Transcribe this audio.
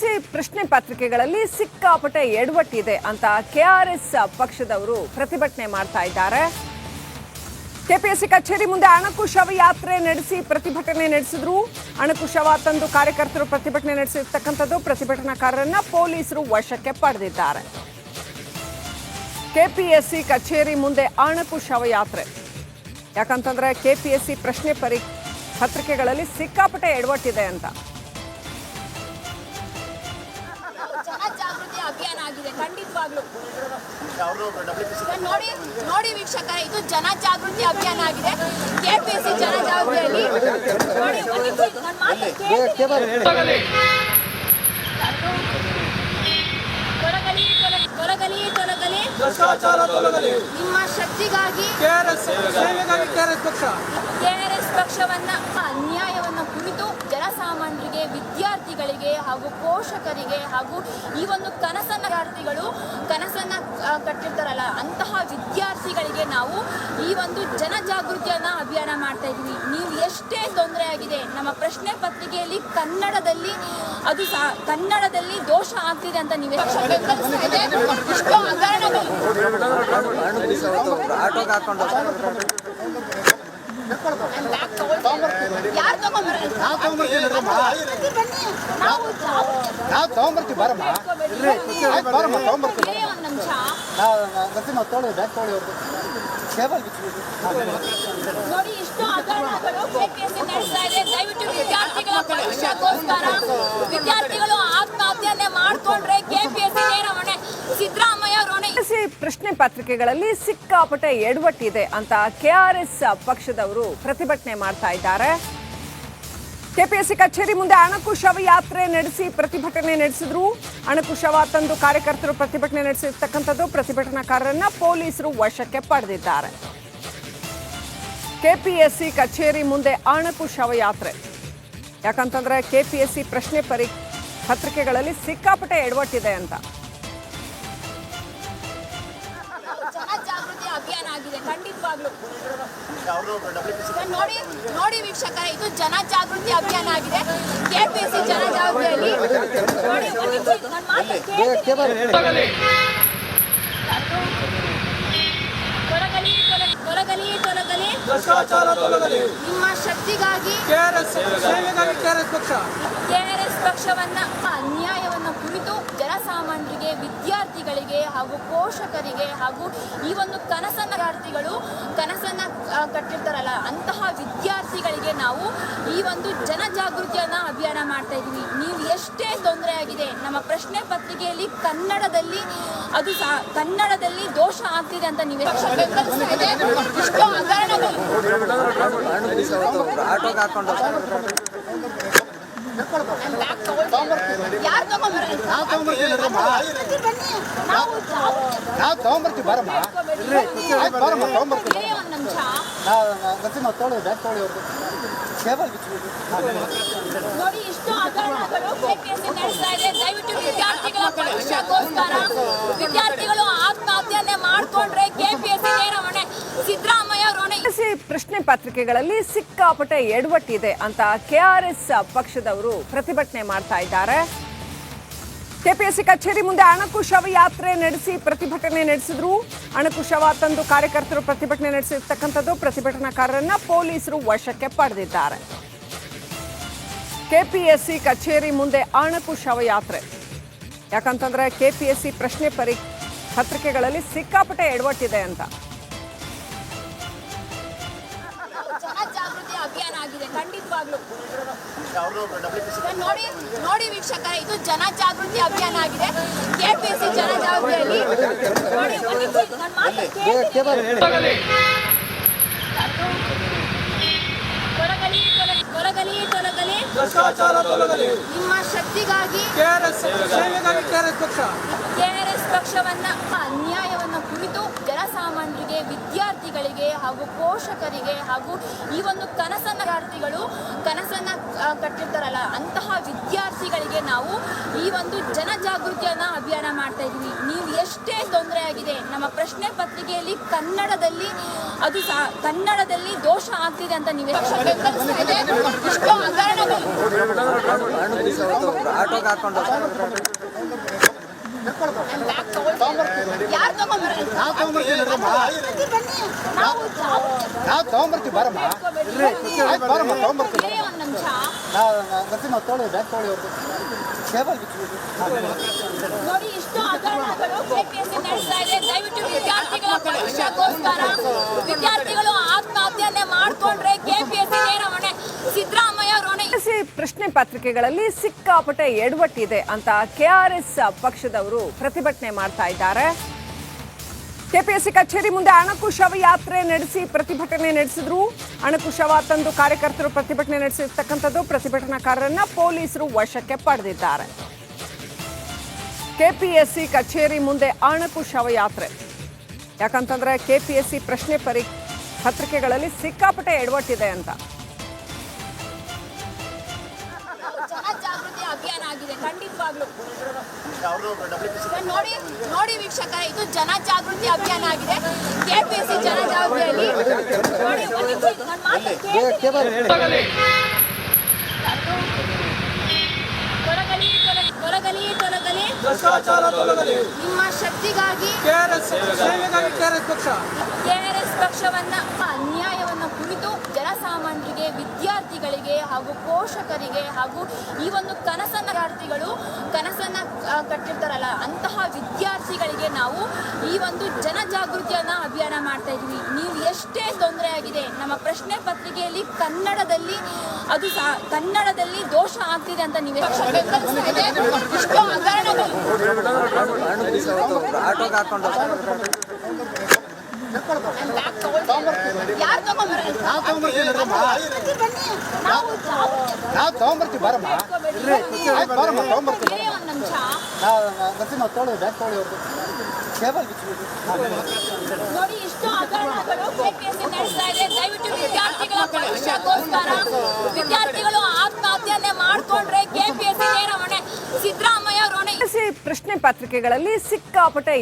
C ಪ್ರಶ್ನೆ ಪತ್ರಿಕೆಗಳಲ್ಲಿ ಸಿಕ್ಕಾಪಟ್ಟೆ ಎಡವಟ್ಟಿದೆ ಅಂತ ಕೆಆರ್ಎಸ್ ಪಕ್ಷದವರು ಪ್ರತಿಭಟನೆ ಮಾಡ್ತಾ ಇದ್ದಾರೆ. ಕೆಪಿಎಸ್ಸಿ ಕಚೇರಿ ಮುಂದೆ ಅಣಕು ಶವಯಾತ್ರೆ ನಡೆಸಿ ಪ್ರತಿಭಟನೆ ನಡೆಸಿದ್ರು. ಅಣಕು ಶವ ತಂದು ಕಾರ್ಯಕರ್ತರು ಪ್ರತಿಭಟನೆ ನಡೆಸಿರ್ತಕ್ಕಂಥದ್ದು ಪ್ರತಿಭಟನಾಕಾರರನ್ನ ಪೊಲೀಸರು ವಶಕ್ಕೆ ಪಡೆದಿದ್ದಾರೆ. ಕೆಪಿಎಸ್ಸಿ ಕಚೇರಿ ಮುಂದೆ ಅಣಕು ಶವಯಾತ್ರೆ ಯಾಕಂತಂದ್ರೆ ಕೆಪಿಎಸ್ಸಿ ಪ್ರಶ್ನೆ ಪರಿ, ಪತ್ರಿಕೆಗಳಲ್ಲಿ ಸಿಕ್ಕಾಪಟ್ಟೆ ಎಡವಟ್ಟಿದೆ ಅಂತ. ಆಗಿದೆ ಖಂಡಿತವಾಗ್ಲು. ನೋಡಿ ನೋಡಿ ವೀಕ್ಷಕರೇ ಇದು ಜನಜಾಗೃತಿ ಅಭಿಯಾನ ಆಗಿದೆ. ಕೆಪಿಸಿ ಜನ ಜಾಗೃತಿಯಲ್ಲಿ. ತೊಲಗಲಿ ತೊಲಗಲಿ ತೊಲಗಲಿ. ನಿಮ್ಮ ಶಕ್ತಿಗಾಗಿ ಕೆಆರ್ಎಸ್ ಪಕ್ಷ. ಕೆಆರ್ಎಸ್ ಪಕ್ಷವನ್ನ ಅನ್ಯಾಯವನ್ನ ಕುರಿತು ಜನಸಾಮಾನ್ಯರಿಗೆ ವಿದ್ಯಾರ್ಥಿಗಳಿಗೆ ಹಾಗೂ ಪೋಷಕರಿಗೆ ಹಾಗೂ ಈ ಒಂದು ಕನಸನ್ನ ವಿದ್ಯಾರ್ಥಿಗಳು ಕನಸನ್ನ ಕಟ್ಟಿರ್ತಾರಲ್ಲ ಅಂತಹ ವಿದ್ಯಾರ್ಥಿಗಳಿಗೆ ನಾವು ಈ ಒಂದು ಜನಜಾಗೃತಿಯನ್ನ ಅಭಿಯಾನ ಮಾಡ್ತಾ ಇದ್ದೀವಿ ನೀವು ಎಷ್ಟೇ ತೊಂದರೆ ಆಗಿದೆ ನಮ್ಮ ಪ್ರಶ್ನೆ ಪತ್ರಿಕೆಯಲ್ಲಿ ಕನ್ನಡದಲ್ಲಿ ಅದು ಕನ್ನಡದಲ್ಲಿ ದೋಷ ಆಗ್ತಿದೆ ಅಂತ ನೀವು ಎಷ್ಟು ಹಗರಣಗಳು? ನಾವು ನಾವು ವಿದ್ಯಾರ್ಥಿಗಳ ಮಾಡ್ಕೊಂಡ್ರೆ ಕೆಪಿಎಸ್ಸಿ ಸಿದ್ದರಾಮಯ್ಯ ಸಿ ಪ್ರಶ್ನೆ ಪತ್ರಿಕೆಗಳಲ್ಲಿ ಸಿಕ್ಕಾಪಟ್ಟೆ ಎಡವಟ್ಟಿದೆ ಅಂತ ಕೆಆರ್ಎಸ್ ಪಕ್ಷದವರು ಪ್ರತಿಭಟನೆ ಮಾಡ್ತಾ ಇದ್ದಾರೆ. ಕೆಪಿಎಸ್ಸಿ ಕಚೇರಿ ಮುಂದೆ ಅಣಕು ಶವಯಾತ್ರೆ ನಡೆಸಿ ಪ್ರತಿಭಟನೆ ನಡೆಸಿದ್ರು. ಅಣಕು ಶವ ತಂದು ಕಾರ್ಯಕರ್ತರು ಪ್ರತಿಭಟನೆ ನಡೆಸಿರ್ತಕ್ಕಂಥದ್ದು ಪ್ರತಿಭಟನಾಕಾರರನ್ನ ಪೊಲೀಸರು ವಶಕ್ಕೆ ಪಡೆದಿದ್ದಾರೆ. ಕೆಪಿಎಸ್ಸಿ ಕಚೇರಿ ಮುಂದೆ ಅಣಕು ಶವಯಾತ್ರೆ ಯಾಕಂತಂದ್ರೆ ಕೆಪಿಎಸ್ಸಿ ಪ್ರಶ್ನೆ ಪರಿ, ಪತ್ರಿಕೆಗಳಲ್ಲಿ ಸಿಕ್ಕಾಪಟ್ಟೆ ಎಡವಟ್ಟಿದೆ ಅಂತ. ಅಭಿಯಾನ ಆಗಿದೆ ಖಂಡಿತವಾಗ್ಲು ನೋಡಿ ನೋಡಿ ವೀಕ್ಷಕರ ಇದು ಜನಜಾಗೃತಿ ಅಭಿಯಾನ ಆಗಿದೆ. ಕೆ ಜನಜಾಗೃತಿಯಲ್ಲಿ ಸಿ ಜನ ಜಾಗೃತಿಯಲ್ಲಿ ತೊಲಗಲಿ ತೊಲಗಲಿ ತೊಲಗಲಿ ಭ್ರಷ್ಟಾಚಾರ ತೊಲಗಲಿ. ನಿಮ್ಮ ಶಕ್ತಿಗಾಗಿ ಕೆಆರ್ಎಸ್ ಸೇವೆಗಾಗಿ ಕೆಆರ್ಎಸ್ ಪಕ್ಷ. ಕೆಆರ್ಎಸ್ ಪಕ್ಷವನ್ನ ಅನ್ಯಾಯವನ್ನ ಕುರಿತು ಜನಸಾಮಾನ್ಯರಿಗೆ ವಿದ್ಯಾರ್ಥಿಗಳಿಗೆ ಹಾಗೂ ಪೋಷಕರಿಗೆ ಹಾಗೂ ಈ ಒಂದು ಕನಸನ್ನ ವಿದ್ಯಾರ್ಥಿಗಳು ಕನಸನ್ನ ಕಟ್ಟಿರ್ತಾರಲ್ಲ ಅಂತಹ ವಿದ್ಯಾರ್ಥಿಗಳಿಗೆ ನಾವು ಈ ಒಂದು ಜನಜಾಗೃತಿಯನ್ನ ಅಭಿಯಾನ ಮಾಡ್ತಾ ಇದ್ದೀವಿ ನೀವು ಎಷ್ಟೇ ತೊಂದರೆ ಆಗಿದೆ ನಮ್ಮ ಪ್ರಶ್ನೆ ಪತ್ರಿಕೆಯಲ್ಲಿ ಕನ್ನಡದಲ್ಲಿ ಅದು ಕನ್ನಡದಲ್ಲಿ ದೋಷ ಆಗ್ತಿದೆ ಅಂತ ನೀವು ಇಷ್ಟು ಹಗರಣಗಳು? ನಾವು ತಗೊಂಬರ್ತೀವಿ ಬರಮ್ಮ ಬರಮ್ಮ ತಗೊಂಬರ್ತೀವಿ ನಾವು ನರಸಿಂಹ ಅವ್ರದ್ದು ಕೇಬಲ್ ನೋಡಿ ಇಷ್ಟು ಹಗರಣಗಳು ಕೆಪಿಎಸ್ಸಿ ನಡೆಸ್ತಾ ದಯವಿಟ್ಟು ವಿದ್ಯಾರ್ಥಿಗಳ ಭವಿಷ್ಯಕ್ಕೋಸ್ಕರ ವಿದ್ಯಾರ್ಥಿಗಳು ನೇರ ಹೊಣೆ? ಸಿದ್ದರಾಮಯ್ಯ ಪ್ರಶ್ನೆ ಪತ್ರಿಕೆಗಳಲ್ಲಿ ಸಿಕ್ಕಾಪಟ್ಟೆ ಎಡವಟ್ಟಿದೆ ಅಂತ ಕೆಆರ್ಎಸ್ ಪಕ್ಷದವರು ಪ್ರತಿಭಟನೆ ಮಾಡ್ತಾ ಇದ್ದಾರೆ. ಕೆಪಿಎಸ್ಸಿ ಕಚೇರಿ ಮುಂದೆ ಅಣಕು ಶವಯಾತ್ರೆ ನಡೆಸಿ ಪ್ರತಿಭಟನೆ ನಡೆಸಿದ್ರು. ಅಣಕು ಶವ ತಂದು ಕಾರ್ಯಕರ್ತರು ಪ್ರತಿಭಟನೆ ನಡೆಸಿರ್ತಕ್ಕಂಥದ್ದು ಪ್ರತಿಭಟನಾಕಾರರನ್ನ ಪೊಲೀಸರು ವಶಕ್ಕೆ ಪಡೆದಿದ್ದಾರೆ. ಕೆಪಿಎಸ್ಸಿ ಕಚೇರಿ ಮುಂದೆ ಅಣಕು ಶವಯಾತ್ರೆ ಯಾಕಂತಂದ್ರೆ ಕೆಪಿಎಸ್ಸಿ ಪ್ರಶ್ನೆ ಪರಿ, ಪತ್ರಿಕೆಗಳಲ್ಲಿ ಸಿಕ್ಕಾಪಟ್ಟೆ ಎಡವಟ್ಟಿದೆ ಅಂತ. ಖಂಡಿತವಾಗ್ಲು. ನೋಡಿ ನೋಡಿ ವೀಕ್ಷಕರೇ ಇದು ಜನಜಾಗೃತಿ ಅಭಿಯಾನ ಆಗಿದೆ. ಒಂದು ನಿಮಿಷ, ನನ್ನ ಮಾತು ಕೇಳಿ. ತೊಲಗಲಿ ತೊಲಗಲಿ ತೊಲಗಲಿ. ನಿಮ್ಮ ಶಕ್ತಿಗಾಗಿ ಕೆ ಸೇವೆಗಾಗಿ ಎಸ್ ಪಕ್ಷ. ಕೆಆರ್ಎಸ್ ಪಕ್ಷವನ್ನ ಅನ್ಯಾಯವನ್ನ ಕುರಿತು ಜನಸಾಮಾನ್ಯರಿಗೆ ವಿದ್ಯಾರ್ಥಿಗಳಿಗೆ ಹಾಗೂ ಪೋಷಕರಿಗೆ ಹಾಗೂ ಈ ಒಂದು ಕನಸನ್ನ ವಿದ್ಯಾರ್ಥಿಗಳು ಕನಸನ್ನ ಕಟ್ಟಿರ್ತಾರಲ್ಲ, ಅಂತಹ ವಿದ್ಯಾರ್ಥಿಗಳಿಗೆ ನಾವು ಈ ಒಂದು ಜನಜಾಗೃತಿಯನ್ನ ಅಭಿಯಾನ ಮಾಡ್ತಾ ಇದ್ದೀವಿ ನೀವು ಎಷ್ಟೇ ತೊಂದರೆ ಆಗಿದೆ, ನಮ್ಮ ಪ್ರಶ್ನೆ ಪತ್ರಿಕೆಯಲ್ಲಿ ಕನ್ನಡದಲ್ಲಿ, ಅದು ಕನ್ನಡದಲ್ಲಿ ದೋಷ ಆಗ್ತಿದೆ ಅಂತ ನೀವು ಎಷ್ಟು ಹಗರಣಗಳು. ಯಾರ್? ನಾವು ತಗೊಂಬರ್ತೀವಿ ನೋಡ್ರಮ್ಮ ನಾವು ಜಾಗೃತಿ ನಾವು ತಗೊಂಬರ್ತೀವಿ ಬಾರಮ್ಮ? ಆಯ್ತು ತಗೊಂಬರ್ತೀವಿ ನಾವು ಬ್ಯಾಗ್ ಅವ್ರದ್ದು ನೋಡಿ ಇಷ್ಟು ಹಗರಣಗಳು ಕೆಪಿಎಸ್ಸಿ ನಡೆಸ್ತಾ ಇದೆ. ದಯವಿಟ್ಟು ವಿದ್ಯಾರ್ಥಿಗಳ ವಿದ್ಯಾರ್ಥಿಗಳು ಆತ್ಮಹತ್ಯೆಯನ್ನೇ ಮಾಡ್ಕೊಂಡ್ರೆ ಕೆಪಿಎಸ್ಸಿ ನೇರ ಹೊಣೆ ಸಿದ್ದರಾಮಯ್ಯ ಅವ್ರ ಪ್ರಶ್ನೆ ಪತ್ರಿಕೆಗಳಲ್ಲಿ ಸಿಕ್ಕಾಪಟ್ಟೆ ಎಡವಟ್ಟಿದೆ ಅಂತ ಕೆಆರ್ಎಸ್ ಪಕ್ಷದವರು ಪ್ರತಿಭಟನೆ ಮಾಡ್ತಾ ಇದ್ದಾರೆ. ಕೆಪಿಎಸ್ಸಿ ಕಚೇರಿ ಮುಂದೆ ಅಣಕು ಶವಯಾತ್ರೆ ನಡೆಸಿ ಪ್ರತಿಭಟನೆ ನಡೆಸಿದ್ರು. ಅಣಕು ಶವ ತಂದು ಕಾರ್ಯಕರ್ತರು ಪ್ರತಿಭಟನೆ ನಡೆಸಿರ್ತಕ್ಕಂಥದ್ದು ಪ್ರತಿಭಟನಾಕಾರರನ್ನ ಪೊಲೀಸರು ವಶಕ್ಕೆ ಪಡೆದಿದ್ದಾರೆ. ಕೆಪಿಎಸ್ಸಿ ಕಚೇರಿ ಮುಂದೆ ಅಣಕು ಶವಯಾತ್ರೆ ಯಾಕಂತಂದ್ರೆ ಕೆಪಿಎಸ್ಸಿ ಪ್ರಶ್ನೆ ಪರಿ, ಪತ್ರಿಕೆಗಳಲ್ಲಿ ಸಿಕ್ಕಾಪಟ್ಟೆ ಎಡವಟ್ಟಿದೆ ಅಂತ. ನೋಡಿ ನೋಡಿ ವೀಕ್ಷಕ ಇದು ಜನಜಾಗೃತಿ ಅಭಿಯಾನ ಆಗಿದೆ. ಕೆಪಿಸಿ ಜನ ಜಾಗೃತಿಯಲ್ಲಿ. ತೊಲಗಲಿ ತೊಲಗಲಿ ತೊಲಗಲಿ. ನಿಮ್ಮ ಶಕ್ತಿಗಾಗಿ ಕೆಆರ್ಎಸ್ ಸೇವೆಗಾಗಿ ಕೆಆರ್ಎಸ್ ಪಕ್ಷ ಕೆಆರ್ಎಸ್ ಪಕ್ಷವನ್ನ ಅನ್ಯಾಯವನ್ನ ಕುರಿತು ಜನಸಾಮಾನ್ಯರಿಗೆ ವಿದ್ಯಾರ್ಥಿಗಳಿಗೆ ಹಾಗೂ ಪೋಷಕರಿಗೆ ಹಾಗೂ ಈ ಒಂದು ಕನಸನ್ನ ವಿದ್ಯಾರ್ಥಿಗಳು ಕನಸನ್ನ ಕಟ್ಟಿರ್ತಾರಲ್ಲ ಅಂತಹ ವಿದ್ಯಾರ್ಥಿಗಳಿಗೆ ನಾವು ಈ ಒಂದು ಜನಜಾಗೃತಿಯನ್ನ ಅಭಿಯಾನ ಮಾಡ್ತಾ ಇದೀವಿ ನೀವು ಎಷ್ಟೇ ತೊಂದರೆ ಆಗಿದೆ ನಮ್ಮ ಪ್ರಶ್ನೆ ಪತ್ರಿಕೆಯಲ್ಲಿ ಕನ್ನಡದಲ್ಲಿ ಅದು ಸಹ ಕನ್ನಡದಲ್ಲಿ ದೋಷ ಆಗ್ತಿದೆ ಅಂತ ನೀವು ಎಷ್ಟು ಹಗರಣಗಳು. ನಾವು ತಗೊಂಬರ್ತೀವಿ ಬರಮ್ಮ. ಬರಮ್ಮ ತಗೊಂಬರ್ತೀವಿ ನಾವು ಬರ್ತೀವಿ ನಾವು ತೊಳಿ ಬ್ಯಾಗ್ ತೊಳಿ ಅವ್ರದ್ದು ಟೇಬಲ್ ಬಿಚ್ಚಿಬಿಟ್ಟು ನೋಡಿ ಇಷ್ಟು ಹಗರಣಗಳು ಕೆಪಿಎಸ್ಸಿ ನಡೆಸ್ತಾ ಇದೆ. ದಯವಿಟ್ಟು ವಿದ್ಯಾರ್ಥಿಗಳ ಭವಿಷ್ಯಕ್ಕೋಸ್ಕರ ವಿದ್ಯಾರ್ಥಿಗಳು ಆತ್ಮಹತ್ಯೆಯನ್ನೇ ಮಾಡ್ಕೊಂಡ್ರೆ ಕೆಪಿಎಸ್ಸಿ ನೇರ ಹೊಣೆ ಸಿದ್ದರಾಮಯ್ಯ ಅವ್ರ ಹೊಣೆ ಸಿ ಪ್ರಶ್ನೆ ಪತ್ರಿಕೆಗಳಲ್ಲಿ ಸಿಕ್ಕಾಪಟ್ಟೆ